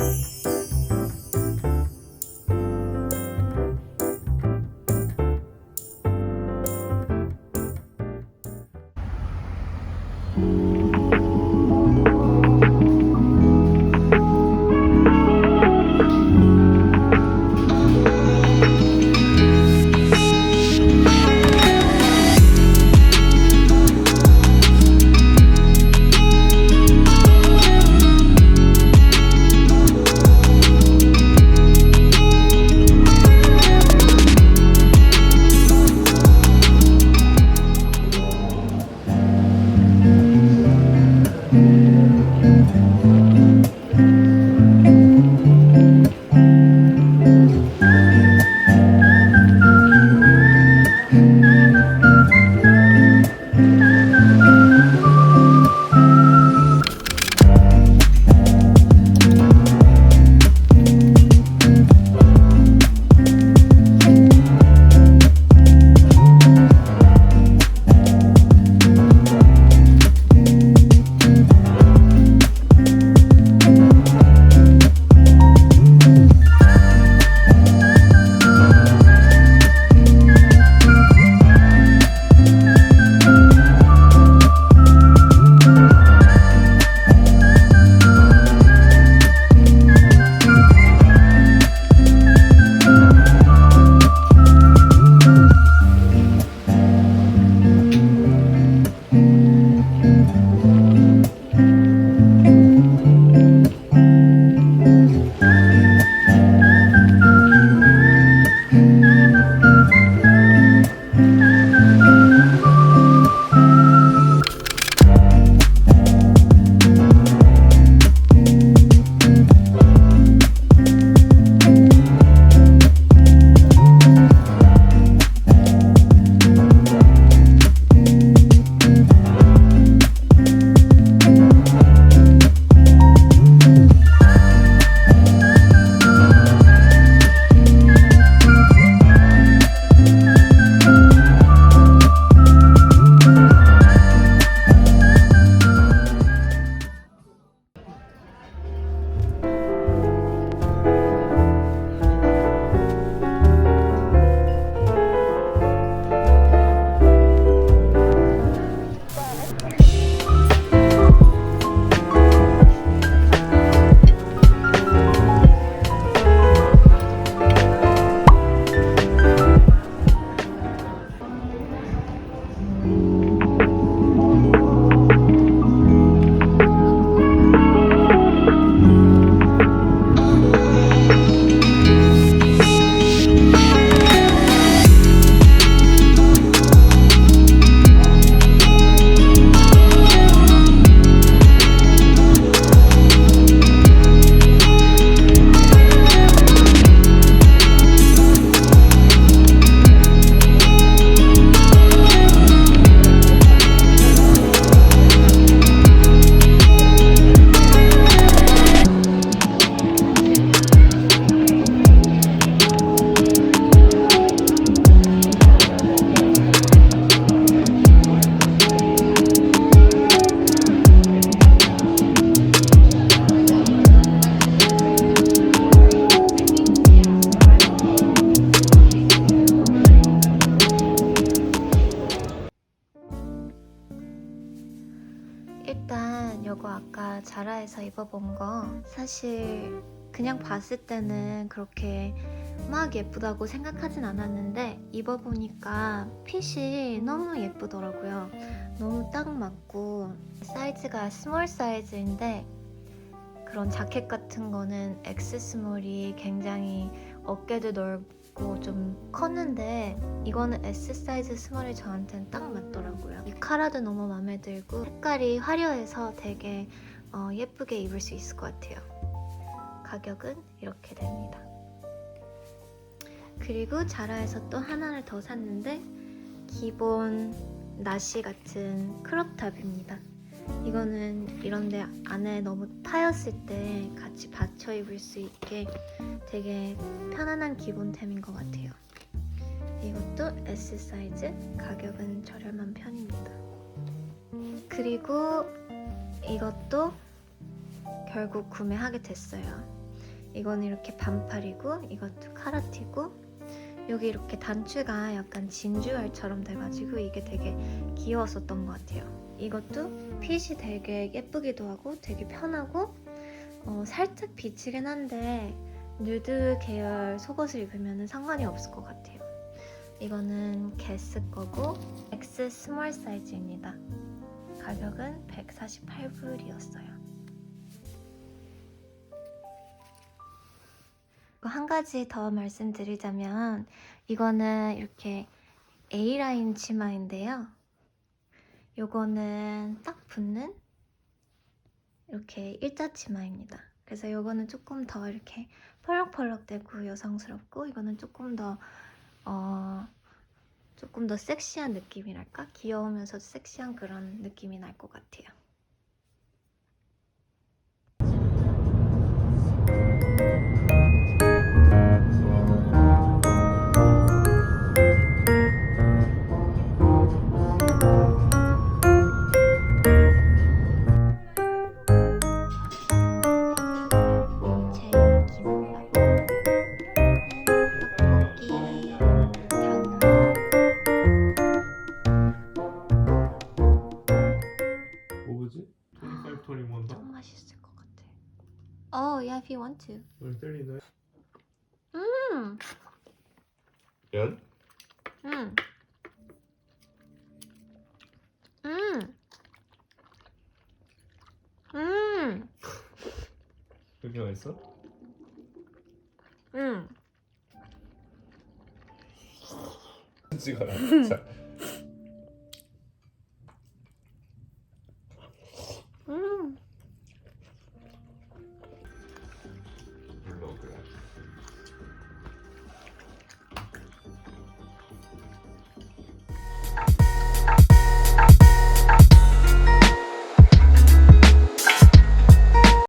일 자라에서 입어본 거 사실 그냥 봤을 때는 그렇게 막 예쁘다고 생각하진 않았는데 입어보니까 핏이 너무 예쁘더라고요. 너무 딱 맞고 사이즈가 스몰 사이즈인데 그런 자켓 같은 거는 X 스몰이 굉장히 어깨도 넓고 좀 컸는데 이거는 S 사이즈 스몰이 저한테는 딱 맞더라고요. 이 카라도 너무 마음에 들고 색깔이 화려해서 되게 어, 예쁘게 입을 수 있을 것 같아요. 가격은 이렇게 됩니다. 그리고 자라에서 또 하나를 더 샀는데 기본 나시 같은 크롭탑입니다. 이거는 이런데 안에 너무 파였을 때 같이 받쳐 입을 수 있게 되게 편안한 기본템인 것 같아요. 이것도 S 사이즈, 가격은 저렴한 편입니다. 그리고 이것도 결국 구매하게 됐어요. 이거는 이렇게 반팔이고 이것도 카라티고 여기 이렇게 단추가 약간 진주알처럼 돼가지고 이게 되게 귀여웠었던 것 같아요. 이것도 핏이 되게 예쁘기도 하고 되게 편하고 어, 살짝 비치긴 한데 누드 계열 속옷을 입으면 상관이 없을 것 같아요. 이거는 게스 거고 X 스몰 사이즈입니다. 가격은 148불이었어요. 한 가지 더 말씀드리자면 이거는 이렇게 A라인 치마인데요. 요거는 딱 붙는 이렇게 일자 치마입니다. 그래서 요거는 조금 더 이렇게 펄럭펄럭되고 여성스럽고 이거는 조금 더 어, 조금 더 섹시한 느낌이랄까? 귀여우면서 섹시한 그런 느낌이 날 것 같아요. Want to. 음, 연? 음, 음, 음, 그렇게 맛있어? 음. 찍어라 자